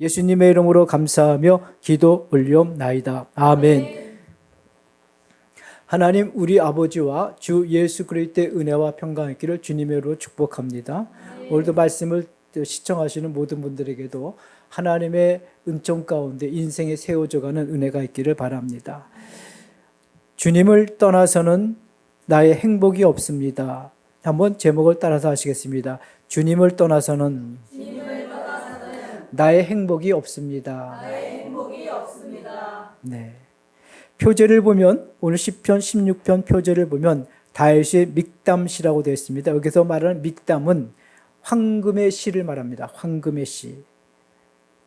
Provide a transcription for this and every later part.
예수님의 이름으로 감사하며 기도 올리옵나이다. 아멘. 하나님 우리 아버지와 주 예수 그리스도의 은혜와 평강 있기를 주님의 이름으로 축복합니다. 오늘도 말씀을 시청하시는 모든 분들에게도 하나님의 은총 가운데 인생에 세워져가는 은혜가 있기를 바랍니다. 주님을 떠나서는 나의 행복이 없습니다. 한번 제목을 따라서 하시겠습니다. 주님을 떠나서는, 나의 행복이 없습니다. 네. 표제를 보면 오늘 10편 16편 표제를 보면 다윗의 믹담시라고 되어 있습니다. 여기서 말하는 믹담은 황금의 시를 말합니다. 황금의 시.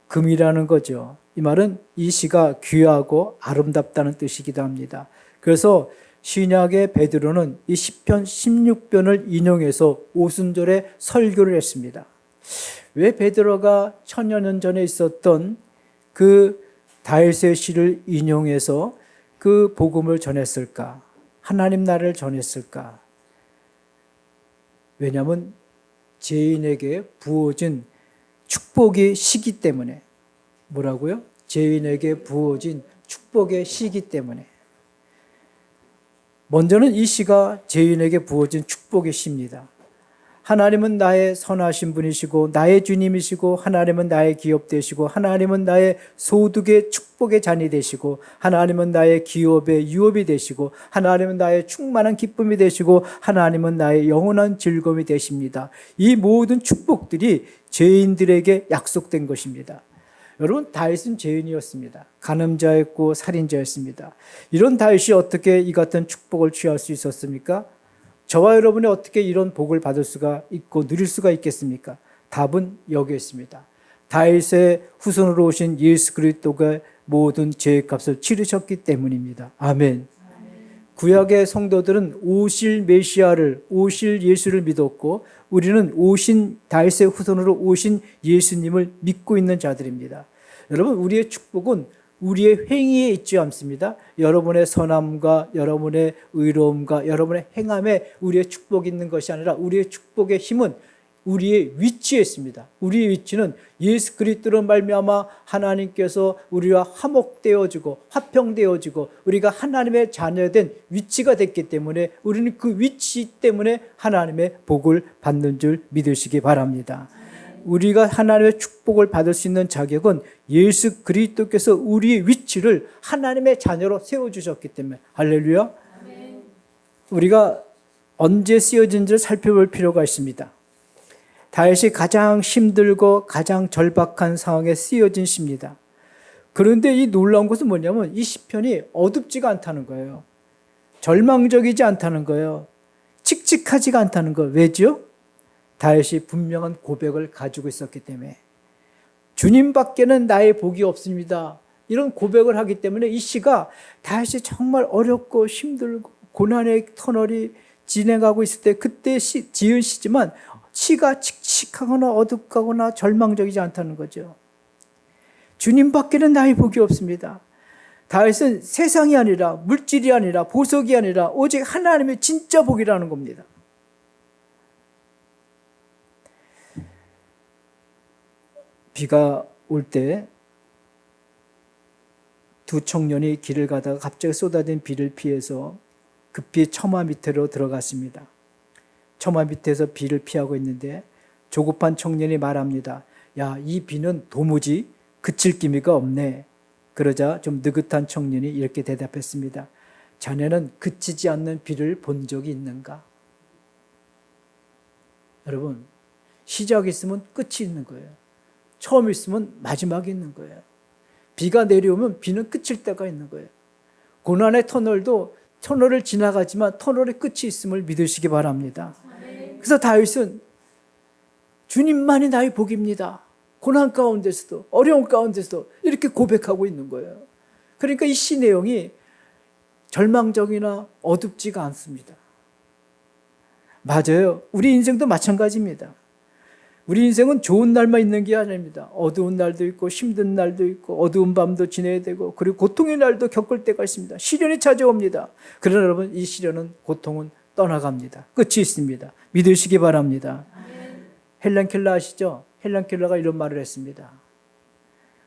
금이라는 거죠. 이 말은 이 시가 귀하고 아름답다는 뜻이기도 합니다. 그래서 신약의 베드로는 이 10편 16편을 인용해서 오순절에 설교를 했습니다. 왜 베드로가 천여 년 전에 있었던 그 다윗의 시를 인용해서 그 복음을 전했을까? 하나님 나라를 전했을까? 왜냐하면 죄인에게 부어진 축복의 시기 때문에 뭐라고요? 죄인에게 부어진 축복의 시기 때문에 먼저는 이 시가 죄인에게 부어진 축복의 시입니다. 하나님은 나의 선하신 분이시고 나의 주님이시고 하나님은 나의 기업 되시고 하나님은 나의 소득의 축복의 잔이 되시고 하나님은 나의 기업의 유업이 되시고 하나님은 나의 충만한 기쁨이 되시고 하나님은 나의 영원한 즐거움이 되십니다. 이 모든 축복들이 죄인들에게 약속된 것입니다. 여러분 다윗은 죄인이었습니다. 간음자였고 살인자였습니다. 이런 다윗이 어떻게 이 같은 축복을 취할 수 있었습니까? 저와 여러분이 어떻게 이런 복을 받을 수가 있고 누릴 수가 있겠습니까? 답은 여기 있습니다. 다윗의 후손으로 오신 예수 그리스도가 모든 죄의 값을 치르셨기 때문입니다. 아멘. 구약의 성도들은 오실 메시아를 오실 예수를 믿었고 우리는 오신 다윗의 후손으로 오신 예수님을 믿고 있는 자들입니다. 여러분 우리의 축복은 우리의 행위에 있지 않습니다. 여러분의 선함과 여러분의 의로움과 여러분의 행함에 우리의 축복이 있는 것이 아니라 우리의 축복의 힘은 우리의 위치에 있습니다. 우리의 위치는 예수 그리스도로 말미암아 하나님께서 우리와 화목되어 지고 화평되어 지고 우리가 하나님의 자녀된 위치가 됐기 때문에 우리는 그 위치 때문에 하나님의 복을 받는 줄 믿으시기 바랍니다. 우리가 하나님의 축복을 받을 수 있는 자격은 예수 그리스도께서 우리의 위치를 하나님의 자녀로 세워 주셨기 때문에 할렐루야. 우리가 언제 쓰여진지를 살펴볼 필요가 있습니다. 다윗이 가장 힘들고 가장 절박한 상황에 쓰여진 시입니다. 그런데 이 놀라운 것은 뭐냐면 이 시편이 어둡지가 않다는 거예요. 절망적이지 않다는 거예요. 칙칙하지가 않다는 거. 왜죠? 다윗이 분명한 고백을 가지고 있었기 때문에 주님밖에는 나의 복이 없습니다. 이런 고백을 하기 때문에 이 시가 다윗이 정말 어렵고 힘들고 고난의 터널이 진행하고 있을 때 그때 시, 지은 시지만 시가 칙칙하거나 어둡거나 절망적이지 않다는 거죠. 주님밖에는 나의 복이 없습니다. 다윗은 세상이 아니라 물질이 아니라 보석이 아니라 오직 하나님의 진짜 복이라는 겁니다. 비가 올 때 두 청년이 길을 가다가 갑자기 쏟아진 비를 피해서 급히 처마 밑으로 들어갔습니다. 처마 밑에서 비를 피하고 있는데 조급한 청년이 말합니다. 야, 이 비는 도무지 그칠 기미가 없네. 그러자 좀 느긋한 청년이 이렇게 대답했습니다. 자네는 그치지 않는 비를 본 적이 있는가? 여러분, 시작이 있으면 끝이 있는 거예요. 처음 있으면 마지막이 있는 거예요. 비가 내려오면 비는 끝일 때가 있는 거예요. 고난의 터널도 터널을 지나가지만 터널의 끝이 있음을 믿으시기 바랍니다. 그래서 다윗은 주님만이 나의 복입니다. 고난 가운데서도 어려운 가운데서도 이렇게 고백하고 있는 거예요. 그러니까 이 시 내용이 절망적이나 어둡지가 않습니다. 맞아요. 우리 인생도 마찬가지입니다. 우리 인생은 좋은 날만 있는 게 아닙니다. 어두운 날도 있고 힘든 날도 있고 어두운 밤도 지내야 되고 그리고 고통의 날도 겪을 때가 있습니다. 시련이 찾아옵니다. 그러나 여러분 이 시련은 고통은 떠나갑니다. 끝이 있습니다. 믿으시기 바랍니다. 헬렌 켈러 아시죠? 헬렌 켈러가 이런 말을 했습니다.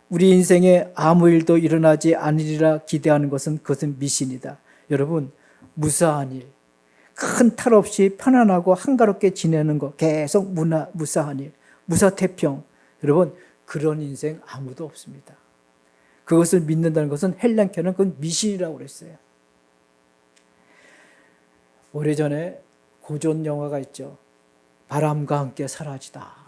우리 인생에 아무 일도 일어나지 않으리라 기대하는 것은 그것은 미신이다. 여러분 무사한 일, 큰 탈 없이 편안하고 한가롭게 지내는 거 계속 무나, 무사한 일, 무사태평. 여러분 그런 인생 아무도 없습니다. 그것을 믿는다는 것은 헬렌케는 그건 미신이라고 그랬어요. 오래전에 고전 영화가 있죠. 바람과 함께 사라지다.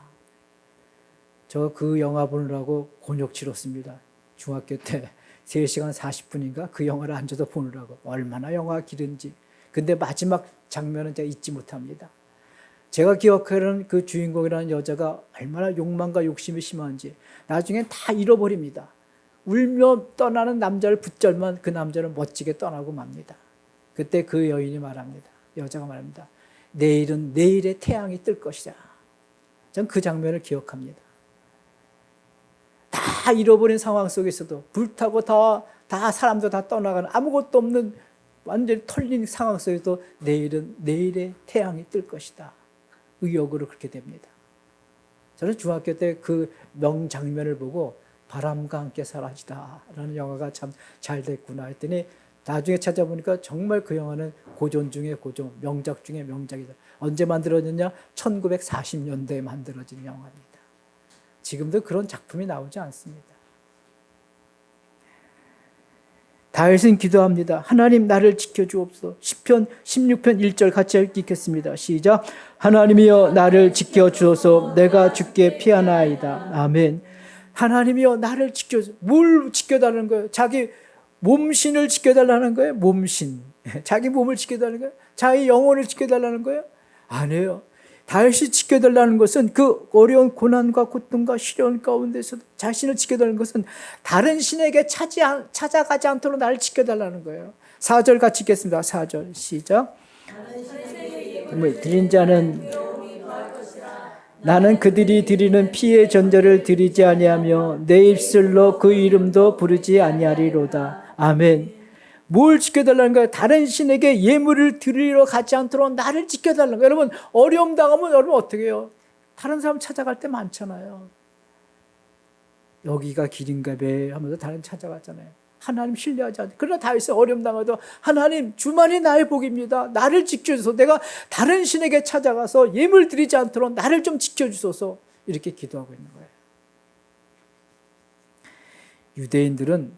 저 그 영화 보느라고 곤욕 치렀습니다. 중학교 때 3시간 40분인가 그 영화를 앉아서 보느라고 얼마나 영화가 길은지. 근데 마지막 장면은 제가 잊지 못합니다. 제가 기억하는 그 주인공이라는 여자가 얼마나 욕망과 욕심이 심한지 나중에 다 잃어버립니다. 울며 떠나는 남자를 붙잡만 그 남자는 멋지게 떠나고 맙니다. 그때 그 여인이 말합니다. 여자가 말합니다. 내일은 내일의 태양이 뜰 것이다. 전 그 장면을 기억합니다. 다 잃어버린 상황 속에서도 불타고 다, 다 사람도 다 떠나가는 아무것도 없는 완전히 털린 상황 속에서 내일은 내일의 태양이 뜰 것이다. 의욕으로 그렇게 됩니다. 저는 중학교 때 그 명장면을 보고 바람과 함께 사라지다라는 영화가 참 잘 됐구나 했더니 나중에 찾아보니까 정말 그 영화는 고전 중에 고전, 명작 중에 명작이다. 언제 만들어졌냐? 1940년대에 만들어진 영화입니다. 지금도 그런 작품이 나오지 않습니다. 다윗은 기도합니다. 하나님 나를 지켜주옵소서. 10편 16편 1절 같이 읽겠습니다. 시작. 하나님이여 나를 지켜주소서. 내가 죽게 피하나이다. 아멘. 하나님이여 나를 지켜줘. 뭘 지켜달라는 거예요? 자기 몸신을 지켜달라는 거예요? 몸신. 자기 몸을 지켜달라는 거예요? 자기 영혼을 지켜달라는 거예요? 아니에요. 다윗이 지켜달라는 것은 그 어려운 고난과 고통과 시련 가운데서 자신을 지켜달라는 것은 다른 신에게 찾아가지 않도록 나를 지켜달라는 거예요. 4절 같이 읽겠습니다. 4절 시작. 뭐 드린 자는 나는 그들이 드리는 피의 전제를 드리지 아니하며 내 입술로 그 이름도 부르지 아니하리로다. 아멘. 뭘 지켜달라는 거예요? 다른 신에게 예물을 드리러 가지 않도록 나를 지켜달라는 거예요. 여러분 어려움 당하면 여러분 어떻게 해요? 다른 사람 찾아갈 때 많잖아요. 여기가 길인가 배 하면서 다른 찾아갔잖아요. 하나님 신뢰하지 않죠. 그러나 다윗은 어려움 당하도 하나님 주만이 나의 복입니다. 나를 지켜주소서. 내가 다른 신에게 찾아가서 예물 드리지 않도록 나를 좀 지켜주소서. 이렇게 기도하고 있는 거예요. 유대인들은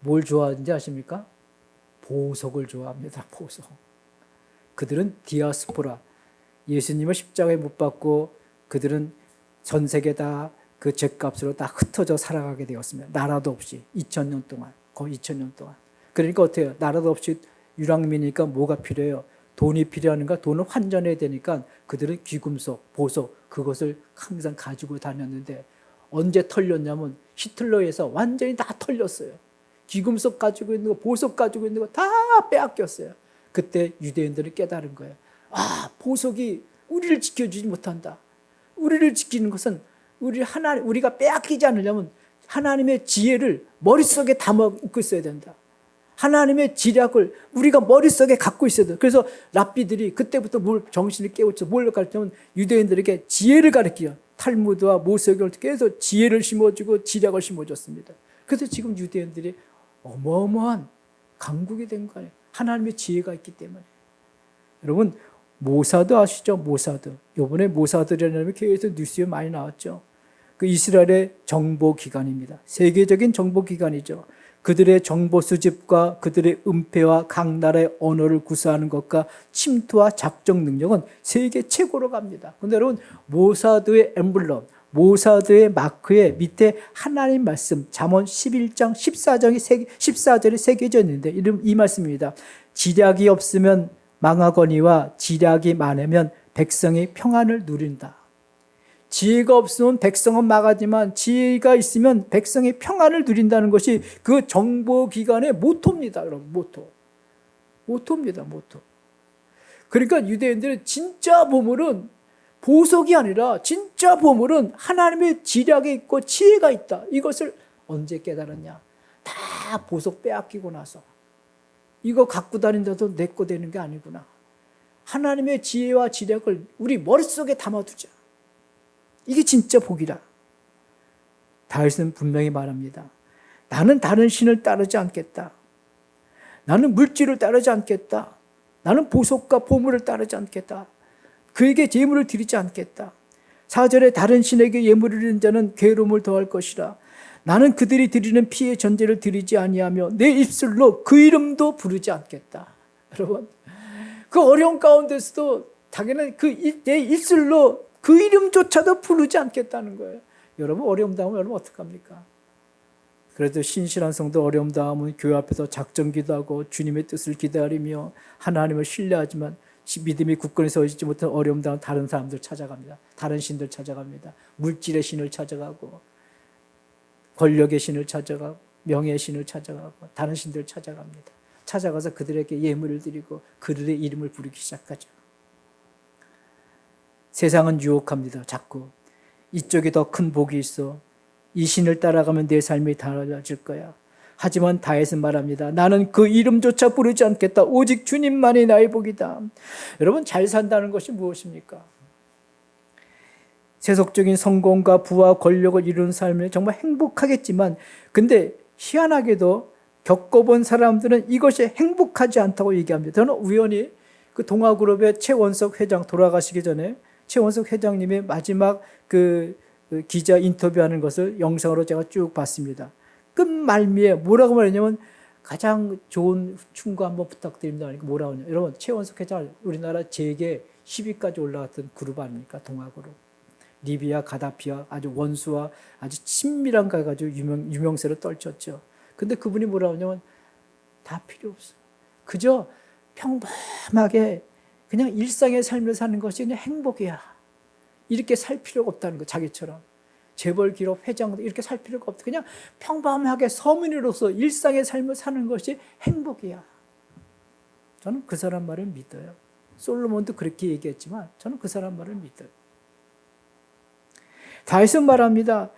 뭘 좋아하는지 아십니까? 보석을 좋아합니다. 보석. 그들은 디아스포라. 예수님을 십자가에 못 박고 그들은 전 세계 다그 죄값으로 다 흩어져 살아가게 되었습니다. 나라도 없이 2000년 동안 거의 2000년 동안. 그러니까 어때요? 요 나라도 없이 유랑민이니까 뭐가 필요해요? 돈이 필요한가? 돈을 환전해야 되니까 그들은 귀금속, 보석 그것을 항상 가지고 다녔는데 언제 털렸냐면 히틀러에서 완전히 다 털렸어요. 귀금속 가지고 있는 거, 보석 가지고 있는 거 다 빼앗겼어요. 그때 유대인들이 깨달은 거예요. 아, 보석이 우리를 지켜주지 못한다. 우리를 지키는 것은 우리 하나 우리가 빼앗기지 않으려면 하나님의 지혜를 머릿속에 담아 있고 있어야 된다. 하나님의 지략을 우리가 머릿속에 갖고 있어야 돼. 그래서 랍비들이 그때부터 뭘 정신을 깨우쳐 뭘 가르치면 유대인들에게 지혜를 가르치요. 탈무드와 어떻게 해서 지혜를 심어주고 지략을 심어줬습니다. 그래서 지금 유대인들이 어마어마한 강국이 된 거예요. 하나님의 지혜가 있기 때문에. 여러분 모사드 아시죠? 모사드. 요번에 모사드라는 계속 뉴스에 많이 나왔죠. 그 이스라엘의 정보 기관입니다. 세계적인 정보 기관이죠. 그들의 정보 수집과 그들의 은폐와 각 나라의 언어를 구사하는 것과 침투와 작정 능력은 세계 최고로 갑니다. 근데 여러분 모사드의 엠블럼, 모사드의 마크에 밑에 하나님 말씀 잠언 11장 14장이 14절이 새겨져 있는데 이름 이 말씀입니다. 지략이 없으면 망하거니와 지략이 많으면 백성이 평안을 누린다. 지혜가 없으면 백성은 망하지만 지혜가 있으면 백성이 평안을 누린다는 것이 그 정보기관의 모토입니다. 여러분, 모토. 모토입니다, 모토. 그러니까 유대인들의 진짜 보물은 보석이 아니라 진짜 보물은 하나님의 지략에 있고 지혜가 있다. 이것을 언제 깨달았냐? 다 보석 빼앗기고 나서. 이거 갖고 다닌다도 내 거 되는 게 아니구나. 하나님의 지혜와 지략을 우리 머릿속에 담아두자. 이게 진짜 복이라. 다윗은 분명히 말합니다. 나는 다른 신을 따르지 않겠다. 나는 물질을 따르지 않겠다. 나는 보석과 보물을 따르지 않겠다. 그에게 예물을 드리지 않겠다. 사절에 다른 신에게 예물을 드리는 자는 괴로움을 더할 것이라. 나는 그들이 드리는 피의 전제를 드리지 아니하며 내 입술로 그 이름도 부르지 않겠다. 여러분, 그 어려운 가운데서도 자기는 그내 입술로 그 이름조차도 부르지 않겠다는 거예요. 여러분 어려움 당하면 여러분 어떡합니까? 그래도 신실한 성도 어려움 당하면 교회 앞에서 작정기도 하고 주님의 뜻을 기다리며 하나님을 신뢰하지만 믿음이 굳건히 서있지 못한 어려움 당한 다른 사람들 찾아갑니다. 다른 신들 찾아갑니다. 물질의 신을 찾아가고 권력의 신을 찾아가고 명예의 신을 찾아가고 다른 신들 찾아갑니다. 찾아가서 그들에게 예물을 드리고 그들의 이름을 부르기 시작하죠. 세상은 유혹합니다. 자꾸 이쪽에 더 큰 복이 있어. 이 신을 따라가면 내 삶이 달라질 거야. 하지만 다윗은 말합니다. 나는 그 이름조차 부르지 않겠다. 오직 주님만이 나의 복이다. 여러분 잘 산다는 것이 무엇입니까? 세속적인 성공과 부와 권력을 이루는 삶을 정말 행복하겠지만 근데 희한하게도 겪어본 사람들은 이것이 행복하지 않다고 얘기합니다. 저는 우연히 그 동아그룹의 최원석 회장 돌아가시기 전에 최원석 회장님의 마지막 그, 그 기자 인터뷰하는 것을 영상으로 제가 쭉 봤습니다. 끝말미에 뭐라고 말했냐면 가장 좋은 충고 한번 부탁드립니다. 그러니까 뭐라고 하냐. 여러분, 최원석 회장 우리나라 재계 10위까지 올라갔던 그룹 아닙니까? 동아그룹. 리비아, 가다피와 아주 원수와 아주 친밀한 가가지고 유명, 유명세로 떨쳤죠. 근데 그분이 뭐라고 하냐면 다 필요 없어. 그저 평범하게 그냥 일상의 삶을 사는 것이 그냥 행복이야. 이렇게 살 필요가 없다는 거, 자기처럼. 재벌 기록 회장 이렇게 살 필요가 없다. 그냥 평범하게 서민으로서 일상의 삶을 사는 것이 행복이야. 저는 그 사람 말을 믿어요. 솔로몬도 그렇게 얘기했지만 저는 그 사람 말을 믿어요. 다윗은 말합니다.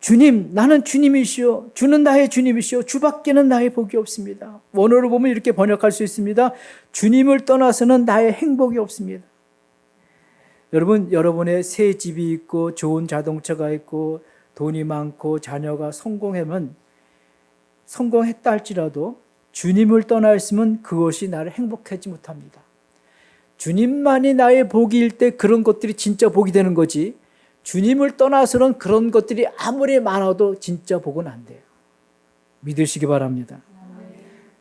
주님, 나는 주님이시오. 주는 나의 주님이시오. 주밖에는 나의 복이 없습니다. 원어로 보면 이렇게 번역할 수 있습니다. 주님을 떠나서는 나의 행복이 없습니다. 여러분, 여러분의 새 집이 있고 좋은 자동차가 있고 돈이 많고 자녀가 성공하면 성공했다 할지라도 주님을 떠나 있으면 그것이 나를 행복하지 못합니다. 주님만이 나의 복일 때 그런 것들이 진짜 복이 되는 거지. 주님을 떠나서는 그런 것들이 아무리 많아도 진짜 복은 안 돼요. 믿으시기 바랍니다.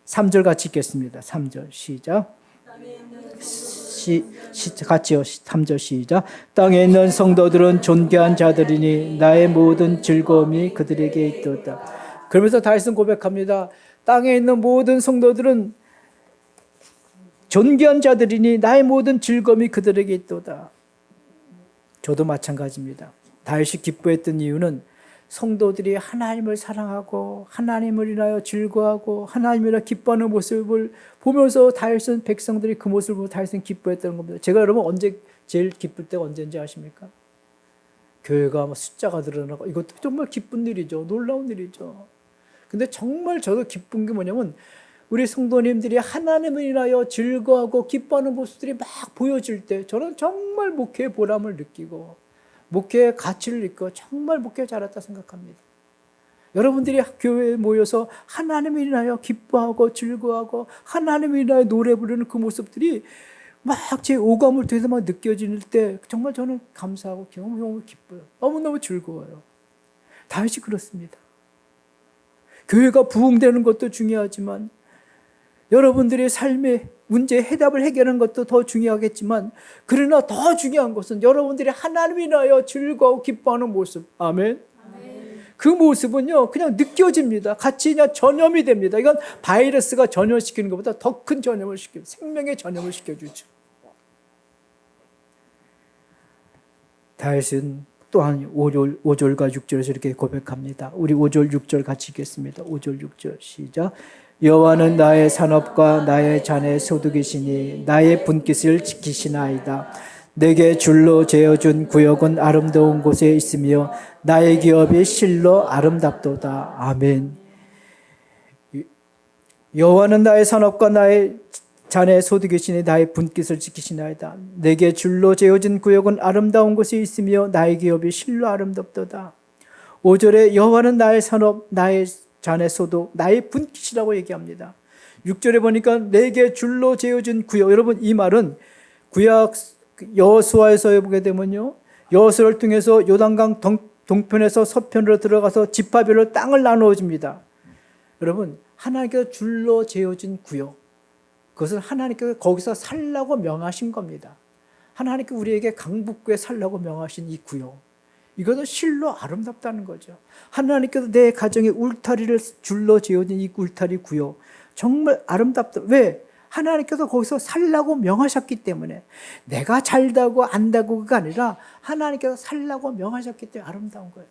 3절 같이 읽겠습니다. 3절 시작. 시, 시, 같이요. 3절 시작. 땅에 있는 성도들은 존귀한 자들이니 나의 모든 즐거움이 그들에게 있도다. 그러면서 다윗은 고백합니다. 땅에 있는 모든 성도들은 존귀한 자들이니 나의 모든 즐거움이 그들에게 있도다. 저도 마찬가지입니다. 다윗이 기뻐했던 이유는 성도들이 하나님을 사랑하고 하나님을 인하여 즐거워하고 하나님이라 기뻐하는 모습을 보면서 다윗은 백성들이 그 모습을 보고 다윗은 기뻐했다는 겁니다. 제가 여러분 언제 제일 기쁠 때가 언제인지 아십니까? 교회가 숫자가 늘어나고 이것도 정말 기쁜 일이죠. 놀라운 일이죠. 근데 정말 저도 기쁜 게 뭐냐면 우리 성도님들이 하나님을 인하여 즐거워하고 기뻐하는 모습들이 막 보여질 때 저는 정말 목회의 보람을 느끼고 목회의 가치를 느끼고 정말 목회 잘했다 생각합니다. 여러분들이 교회에 모여서 하나님을 인하여 기뻐하고 즐거워하고 하나님을 인하여 노래 부르는 그 모습들이 막 제 오감을 통해서 막 느껴질 때 정말 저는 감사하고 너무너무 기뻐요. 너무너무 즐거워요. 다윗이 그렇습니다. 교회가 부흥되는 것도 중요하지만 여러분들의 삶의 문제 해답을 해결하는 것도 더 중요하겠지만 그러나 더 중요한 것은 여러분들이 하나님 인하여 즐거워 기뻐하는 모습. 아멘. 그 모습은요, 그냥 느껴집니다. 같이 그냥 전염이 됩니다. 이건 바이러스가 전염시키는 것보다 더 큰 전염을 시켜, 생명의 전염을 시켜주죠. 다윗은 또한 5절, 5절과 6절에서 이렇게 고백합니다. 우리 5절, 6절 같이 읽겠습니다. 5절, 6절 시작. 여호와는 나의 산업과 나의 잔의 소득이시니 나의 분깃을 지키시나이다. 내게 줄로 재어준 구역은 아름다운 곳에 있으며 나의 기업이 실로 아름답도다. 아멘. 여호와는 나의 산업과 나의 잔의 소득이시니 나의 분깃을 지키시나이다. 내게 줄로 재어진 구역은 아름다운 곳에 있으며 나의 기업이 실로 아름답도다. 5절에 여호와는 나의 산업 나의 잔의 소도 나의 분깃이라고 얘기합니다. 6절에 보니까 내게 줄로 재어진 구역 여러분 이 말은 구약 여호수아에서 보게 되면요. 여호수아를 통해서 요단강 동, 동편에서 서편으로 들어가서 지파별로 땅을 나누어 줍니다. 여러분 하나님께서 줄로 재어진 구역 그것은 하나님께서 거기서 살라고 명하신 겁니다. 하나님께 우리에게 강북구에 살라고 명하신 이 구역. 이것은 실로 아름답다는 거죠. 하나님께서 내 가정의 울타리를 줄로 지어진 이 울타리 구역. 정말 아름답다. 왜? 하나님께서 거기서 살라고 명하셨기 때문에 내가 잘다고 안다고가 아니라 하나님께서 살라고 명하셨기 때문에 아름다운 거예요.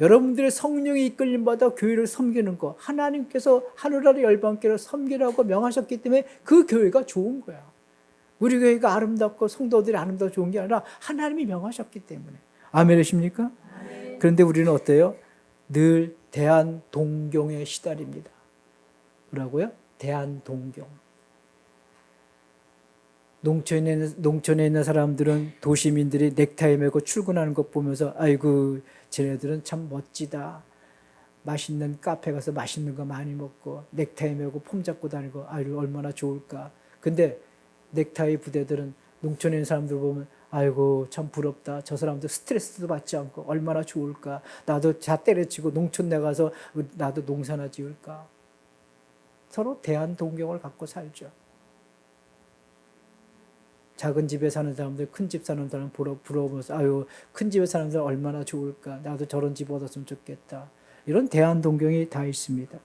여러분들의 성령이 이끌림 받아 교회를 섬기는 거 하나님께서 하늘 아래 열방교를 섬기라고 명하셨기 때문에 그 교회가 좋은 거야. 우리 교회가 아름답고 성도들이 아름답고 좋은 게 아니라 하나님이 명하셨기 때문에. 아멘이십니까? 그런데 우리는 어때요? 늘 대한 동경에 시달립니다. 뭐라고요? 대한 동경. 농촌에 있는, 농촌에 있는 사람들은 도시민들이 넥타이 메고 출근하는 것 보면서 아이고 쟤네들은 참 멋지다. 맛있는 카페 가서 맛있는 거 많이 먹고 넥타이 메고 폼 잡고 다니고 아유 얼마나 좋을까. 근데 넥타이 부대들은 농촌에 있는 사람들 보면 아이고 참 부럽다. 저 사람들 스트레스도 받지 않고 얼마나 좋을까. 나도 자 때려치고 농촌 나가서 나도 농사나 지을까. 서로 대한 동경을 갖고 살죠. 작은 집에 사는 사람들, 큰 집 사는 사람 부러, 부러우면서, 아유, 큰 집에 사는 사람 얼마나 좋을까. 나도 저런 집 얻었으면 좋겠다. 이런 대한 동경이 다 있습니다.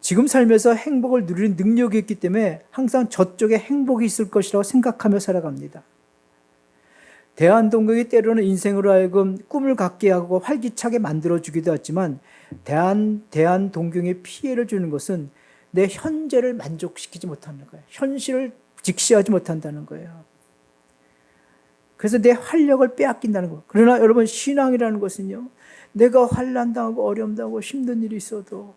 지금 삶에서 행복을 누리는 능력이 있기 때문에 항상 저쪽에 행복이 있을 것이라고 생각하며 살아갑니다. 대한동경이 때로는 인생으로 하여금 꿈을 갖게 하고 활기차게 만들어주기도 하지만 대한, 대한동경에 피해를 주는 것은 내 현재를 만족시키지 못하는 거예요. 현실을 직시하지 못한다는 거예요. 그래서 내 활력을 빼앗긴다는 거. 그러나 여러분 신앙이라는 것은요. 내가 환난 당하고 어려움 당하고 힘든 일이 있어도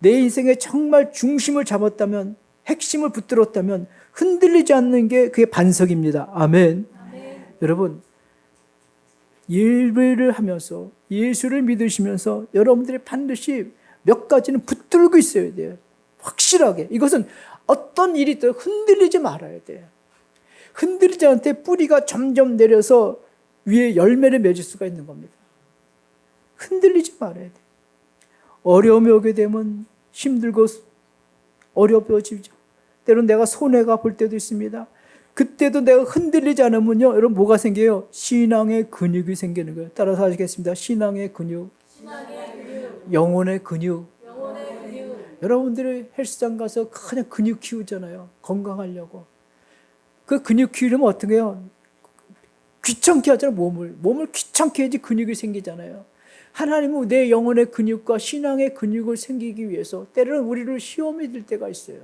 내 인생에 정말 중심을 잡았다면 핵심을 붙들었다면 흔들리지 않는 게 그게 반석입니다. 아멘. 아멘. 여러분 예배를 하면서 예수를 믿으시면서 여러분들이 반드시 몇 가지는 붙들고 있어야 돼요. 확실하게. 이것은 어떤 일이 있더 흔들리지 말아야 돼요. 흔들리지 때 뿌리가 점점 내려서 위에 열매를 맺을 수가 있는 겁니다. 흔들리지 말아야 돼. 어려움이 오게 되면 힘들고 어려워지죠. 때론 내가 손해가 볼 때도 있습니다. 그때도 내가 흔들리지 않으면요, 여러분 뭐가 생겨요? 신앙의 근육이 생기는 거예요. 따라서 하시겠습니다. 신앙의 근육, 신앙의 근육. 영혼의 근육. 여러분들이 헬스장 가서 그냥 근육 키우잖아요. 건강하려고. 그 근육 키우려면 어떻게 해요? 귀찮게 하잖아요, 몸을. 몸을 귀찮게 해야지 근육이 생기잖아요. 하나님은 내 영혼의 근육과 신앙의 근육을 생기기 위해서 때로는 우리를 시험에 들 때가 있어요.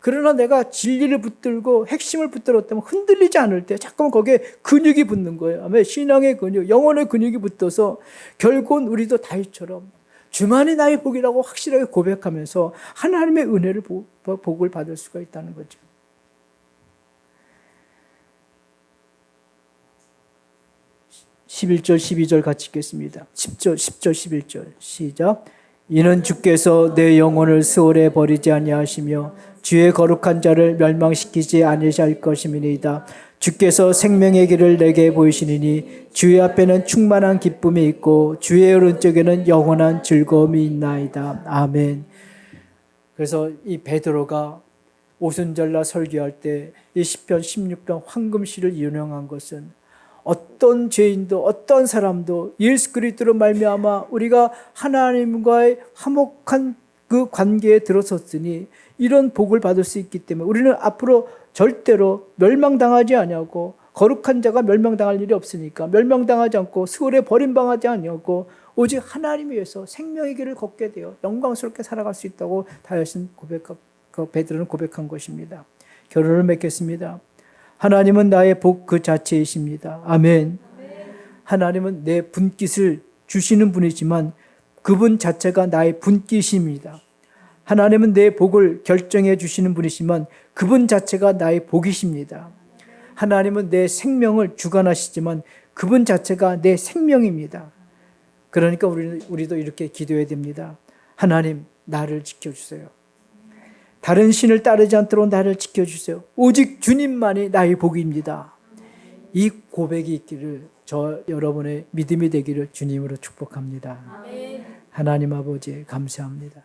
그러나 내가 진리를 붙들고 핵심을 붙들었다면 흔들리지 않을 때 자꾸만 거기에 근육이 붙는 거예요. 아멘. 신앙의 근육, 영혼의 근육이 붙어서 결국은 우리도 다윗처럼 주만이 나의 복이라고 확실하게 고백하면서 하나님의 은혜를 복을 받을 수가 있다는 거죠. 11절, 12절 같이 읽겠습니다. 10절, 10절, 11절. 시작. 이는 주께서 내 영혼을 수월에 버리지 아니하시며 주의 거룩한 자를 멸망시키지 아니할 것임이니이다. 주께서 생명의 길을 내게 보이시니 주의 앞에는 충만한 기쁨이 있고 주의 오른쪽에는 영원한 즐거움이 있나이다. 아멘. 그래서 이 베드로가 오순절날 설교할 때 이 시편 16편 황금시를 인용한 것은 어떤 죄인도 어떤 사람도 예수 그리스도로 말미암아 우리가 하나님과의 화목한 그 관계에 들어섰으니 이런 복을 받을 수 있기 때문에 우리는 앞으로 절대로 멸망당하지 아니하고 거룩한 자가 멸망당할 일이 없으니까 멸망당하지 않고 수월에 버림당하지 아니하고 오직 하나님 위해서 생명의 길을 걷게 되어 영광스럽게 살아갈 수 있다고 다윗은 고백, 그 베드로는 고백한 것입니다. 결론을 맺겠습니다. 하나님은 나의 복 그 자체이십니다. 아멘. 하나님은 내 분깃을 주시는 분이지만 그분 자체가 나의 분깃입니다. 하나님은 내 복을 결정해 주시는 분이지만 그분 자체가 나의 복이십니다. 하나님은 내 생명을 주관하시지만 그분 자체가 내 생명입니다. 그러니까 우리, 우리도 이렇게 기도해야 됩니다. 하나님, 나를 지켜주세요. 다른 신을 따르지 않도록 나를 지켜주세요. 오직 주님만이 나의 복입니다. 이 고백이 있기를 저 여러분의 믿음이 되기를 주님으로 축복합니다. 하나님 아버지 감사합니다.